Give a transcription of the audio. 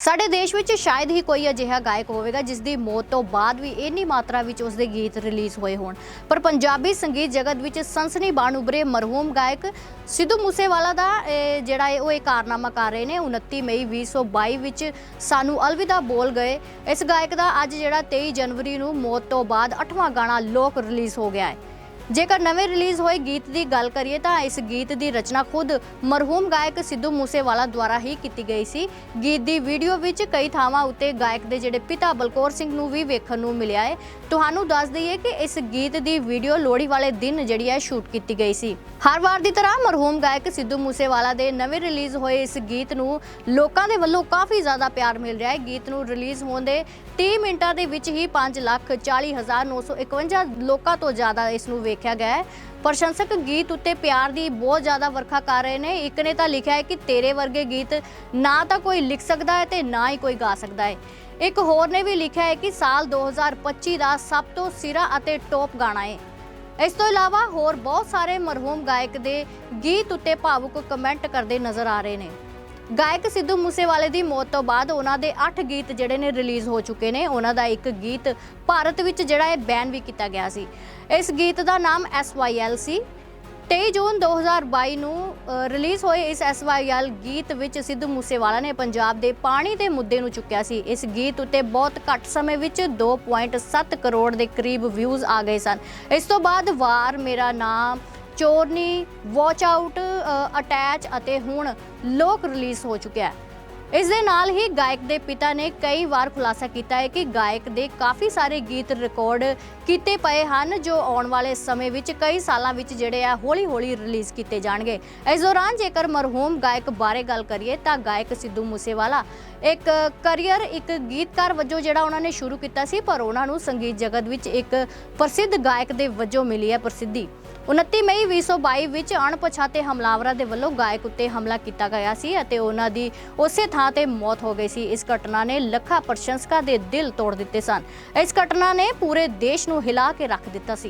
ਸਾਡੇ ਦੇਸ਼ ਵਿੱਚ ਸ਼ਾਇਦ ਹੀ ਕੋਈ ਅਜਿਹਾ ਗਾਇਕ ਹੋਵੇਗਾ ਜਿਸ ਦੀ ਮੌਤ ਤੋਂ ਬਾਅਦ ਵੀ ਇੰਨੀ ਮਾਤਰਾ ਵਿੱਚ ਉਸ ਦੇ ਗੀਤ ਰਿਲੀਜ਼ ਹੋਏ ਹੋਣ। ਪਰ ਪੰਜਾਬੀ ਸੰਗੀਤ ਜਗਤ ਵਿੱਚ ਸਨਸਨੀ ਬਾਣ ਉਭਰੇ ਮਰਹੂਮ ਗਾਇਕ ਸਿੱਧੂ ਮੂਸੇਵਾਲਾ ਦਾ ਜਿਹੜਾ ਹੈ ਉਹ ਇਹ ਕਾਰਨਾਮਾ ਕਰ ਰਹੇ ਨੇ। 29 ਮਈ 2022 ਵਿੱਚ ਸਾਨੂੰ ਅਲਵਿਦਾ ਬੋਲ ਗਏ। ਇਸ ਗਾਇਕ ਦਾ ਅੱਜ ਜਿਹੜਾ 23 ਜਨਵਰੀ ਨੂੰ ਮੌਤ ਤੋਂ ਬਾਅਦ 8ਵਾਂ ਗਾਣਾ ਲੋਕ ਰਿਲੀਜ਼ ਹੋ ਗਿਆ ਹੈ। ਜੇਕਰ ਨਵੇਂ ਰਿਲੀਜ਼ ਹੋਏ ਗੀਤ ਦੀ ਗੱਲ ਕਰੀਏ ਤਾਂ ਇਸ ਗੀਤ ਦੀ ਰਚਨਾ ਖੁਦ ਮਰਹੂਮ ਗਾਇਕ ਸਿੱਧੂ ਮੂਸੇਵਾਲਾ ਦੁਆਰਾ ਹੀ ਕੀਤੀ ਗਈ ਸੀ। ਗੀਤ ਦੀ ਵੀਡੀਓ ਵਿੱਚ ਕਈ ਥਾਵਾਂ ਉੱਤੇ ਗਾਇਕ ਦੇ ਜਿਹੜੇ ਪਿਤਾ ਬਲਕੌਰ ਸਿੰਘ ਨੂੰ ਵੀ ਵੇਖਣ ਨੂੰ ਮਿਲਿਆ ਹੈ। ਤੁਹਾਨੂੰ ਦੱਸ ਦਈਏ ਕਿ ਇਸ ਗੀਤ ਦੀ ਵੀਡੀਓ ਲੋਹੜੀ ਵਾਲੇ ਦਿਨ ਜਿਹੜੀ ਹੈ ਸ਼ੂਟ ਕੀਤੀ ਗਈ ਸੀ। ਹਰ ਵਾਰ ਦੀ ਤਰ੍ਹਾਂ ਮਰਹੂਮ ਗਾਇਕ ਸਿੱਧੂ ਮੂਸੇਵਾਲਾ ਦੇ ਨਵੇਂ ਰਿਲੀਜ਼ ਹੋਏ ਇਸ ਗੀਤ ਨੂੰ ਲੋਕਾਂ ਦੇ ਵੱਲੋਂ ਕਾਫੀ ਜ਼ਿਆਦਾ ਪਿਆਰ ਮਿਲ ਰਿਹਾ ਹੈ। ਗੀਤ ਨੂੰ ਰਿਲੀਜ਼ ਹੋਣ ਦੇ 30 ਮਿੰਟਾਂ ਦੇ ਵਿੱਚ ਹੀ 5 ਲੱਖ 40 ਹਜ਼ਾਰ 951 ਲੋਕਾਂ ਤੋਂ ਜ਼ਿਆਦਾ ਇਸ ਨੂੰ ਵੇਖ ਵੇਖਿਆ ਗਿਆ ਹੈ। ਪ੍ਰਸ਼ੰਸਕ ਗੀਤ ਉੱਤੇ ਪਿਆਰ ਦੀ ਬਹੁਤ ਜ਼ਿਆਦਾ ਵਰਖਾ ਕਰ ਰਹੇ ਨੇ। ਇੱਕ ਨੇ ਤਾਂ ਲਿਖਿਆ ਹੈ ਕਿ ਤੇਰੇ ਵਰਗੇ ਗੀਤ ਨਾ ਤਾਂ ਕੋਈ ਲਿਖ ਸਕਦਾ ਹੈ ਤੇ ਨਾ ਹੀ ਕੋਈ ਗਾ ਸਕਦਾ ਹੈ। ਇੱਕ ਹੋਰ ਨੇ ਵੀ ਲਿਖਿਆ ਹੈ ਕਿ ਸਾਲ 2025 ਦਾ ਸਭ ਤੋਂ ਸਿਰਾ ਅਤੇ ਟੌਪ ਗਾਣਾ ਹੈ। ਇਸ ਤੋਂ ਇਲਾਵਾ ਹੋਰ ਬਹੁਤ ਸਾਰੇ ਮਰਹੂਮ ਗਾਇਕ ਦੇ ਗੀਤ ਉੱਤੇ ਭਾਵੁਕ ਕਮੈਂਟ ਕਰਦੇ ਨਜ਼ਰ ਆ ਰਹੇ ਨੇ। ਗਾਇਕ ਸਿੱਧੂ ਮੂਸੇਵਾਲੇ ਦੀ ਮੌਤ ਤੋਂ ਬਾਅਦ ਉਹਨਾਂ ਦੇ 8 ਗੀਤ ਜਿਹੜੇ ਨੇ ਰਿਲੀਜ਼ ਹੋ ਚੁੱਕੇ ਨੇ। ਉਹਨਾਂ ਦਾ ਇੱਕ ਗੀਤ ਭਾਰਤ ਵਿੱਚ ਜਿਹੜਾ ਹੈ ਬੈਨ ਵੀ ਕੀਤਾ ਗਿਆ ਸੀ। ਇਸ ਗੀਤ ਦਾ ਨਾਮ SYL ਸੀ। 23 ਜੂਨ 2022 ਨੂੰ ਰਿਲੀਜ਼ ਹੋਏ ਇਸ SYL ਗੀਤ ਵਿੱਚ ਸਿੱਧੂ ਮੂਸੇਵਾਲਾ ਨੇ ਪੰਜਾਬ ਦੇ ਪਾਣੀ ਦੇ ਮੁੱਦੇ ਨੂੰ ਚੁੱਕਿਆ ਸੀ। ਇਸ ਗੀਤ ਉੱਤੇ ਬਹੁਤ ਘੱਟ ਸਮੇਂ ਵਿੱਚ 2.7 ਕਰੋੜ ਦੇ ਕਰੀਬ ਵਿਊਜ਼ ਆ ਗਏ ਸਨ। ਇਸ ਤੋਂ ਬਾਅਦ ਵਾਰ, ਮੇਰਾ ਨਾਮ, ਚੋਰਨੀ ਵਾਚ ਆਊਟ ਅਟੈਚ ਅਤੇ ਹੁਣ ਲੋਕ ਰਿਲੀਜ਼ ਹੋ ਚੁੱਕਿਆ ਹੈ। ਇਸ ਦੇ ਨਾਲ ਹੀ ਗਾਇਕ ਦੇ ਪਿਤਾ ਨੇ ਕਈ ਵਾਰ ਖੁਲਾਸਾ ਕੀਤਾ ਹੈ ਕਿ ਗਾਇਕ ਦੇ ਕਾਫੀ ਸਾਰੇ ਗੀਤ ਰਿਕਾਰਡ ਕੀਤੇ ਪਏ ਹਨ, ਜੋ ਆਉਣ ਵਾਲੇ ਸਮੇਂ ਵਿੱਚ ਕਈ ਸਾਲਾਂ ਵਿੱਚ ਜਿਹੜੇ ਆ ਹੌਲੀ-ਹੌਲੀ ਰਿਲੀਜ਼ ਕੀਤੇ ਜਾਣਗੇ। ਇਸ ਦੌਰਾਨ ਜੇਕਰ ਮਰਹੂਮ ਗਾਇਕ ਬਾਰੇ ਗੱਲ ਕਰੀਏ ਤਾਂ ਗਾਇਕ ਸਿੱਧੂ ਮੂਸੇਵਾਲਾ ਇੱਕ ਕੈਰੀਅਰ ਇੱਕ ਗੀਤਕਾਰ ਵਜੋਂ ਜਿਹੜਾ ਉਹਨਾਂ ਨੇ ਸ਼ੁਰੂ ਕੀਤਾ ਸੀ, ਪਰ ਉਹਨਾਂ ਨੂੰ ਸੰਗੀਤ ਜਗਤ ਵਿੱਚ ਇੱਕ ਪ੍ਰਸਿੱਧ ਗਾਇਕ ਦੇ ਵਜੋਂ ਮਿਲੀ ਹੈ ਪ੍ਰਸਿੱਧੀ। 29 ਮਈ 2022 ਵਿੱਚ ਅਣਪਛਾਤੇ ਹਮਲਾਵਰਾਂ ਦੇ ਵੱਲੋਂ ਗਾਇਕ ਉੱਤੇ ਹਮਲਾ ਕੀਤਾ ਗਿਆ ਸੀ ਅਤੇ ਉਹਨਾਂ ਦੀ ਉਸੇ ਥਾਂ ਤੇ ਮੌਤ ਹੋ ਗਈ ਸੀ। ਇਸ ਘਟਨਾ ਨੇ ਲੱਖਾਂ ਪ੍ਰਸ਼ੰਸਕਾਂ ਦੇ ਦਿਲ ਤੋੜ ਦਿੱਤੇ ਸਨ। ਇਸ ਘਟਨਾ ਨੇ ਪੂਰੇ ਦੇਸ਼ ਨੂੰ ਹਿਲਾ ਕੇ ਰੱਖ ਦਿੱਤਾ ਸੀ।